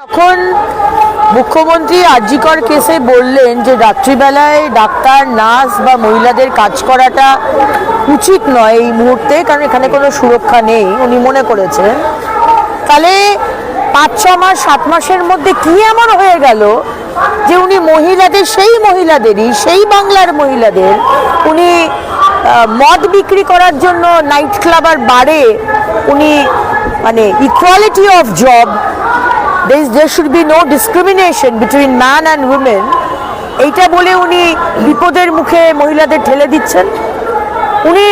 যখন মুখ্যমন্ত্রী আরজিকর কেসে বললেন যে রাত্রিবেলায় ডাক্তার, নার্স বা মহিলাদের কাজ করাটা উচিত নয় এই মুহূর্তে, কারণ এখানে কোনো সুরক্ষা নেই, উনি মনে করেছেন। তাহলে পাঁচ, ছ মাস, সাত মাসের মধ্যে কি এমন হয়ে গেল যে উনি মহিলাদের, সেই মহিলাদেরই, সেই বাংলার মহিলাদের, উনি মদ বিক্রি করার জন্য নাইট ক্লাব আর বারে উনি মানে equality of job there, should be no discrimination between man and women. এইটা বলে উনি বিপদের মুখে মহিলাদের ঠেলে দিচ্ছেন। উনি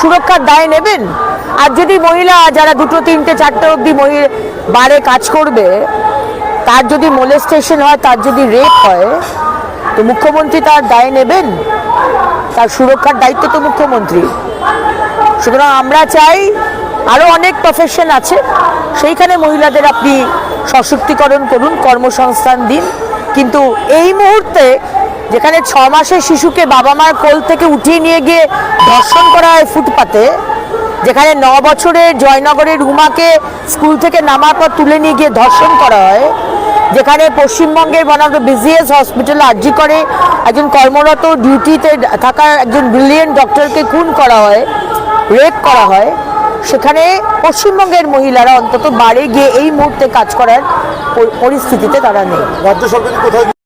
সুরক্ষার দায় নেবেন। আর যদি মহিলা যারা দুটো তিনটে চারটে অবধি মহিলা বারে কাজ করবে তার যদি মোলেস্টেশন হয় তার যদি রেপ হয় তো মুখ্যমন্ত্রী তার দায় নেবেন। তার সুরক্ষার দায়িত্ব তো মুখ্যমন্ত্রী। সুতরাং আমরা চাই আরও অনেক প্রফেশন আছে সেইখানে মহিলাদের আপনি সশক্তিকরণ করুন, কর্মসংস্থান দিন। কিন্তু এই মুহূর্তে যেখানে ছ মাসের শিশুকে বাবা মার কোল থেকে উঠিয়ে নিয়ে গিয়ে ধর্ষণ করা হয় ফুটপাতে, যেখানে ন বছরের জয়নগরের রুমাকে স্কুল থেকে নামার পর তুলে নিয়ে গিয়ে ধর্ষণ করা হয়, যেখানে পশ্চিমবঙ্গের দ্য বিজিয়েস্ট হসপিটাল আর্জি করে। একজন কর্মরত ডিউটিতে থাকা একজন ব্রিলিয়েন্ট ডক্টরকে খুন করা হয় রেপ করা হয়। সেখানে পশ্চিমবঙ্গের মহিলারা অন্তত বাড়ি গিয়ে এই মুহূর্তে কাজ করার পরিস্থিতিতে তারা নেই। রাজ্য সরকার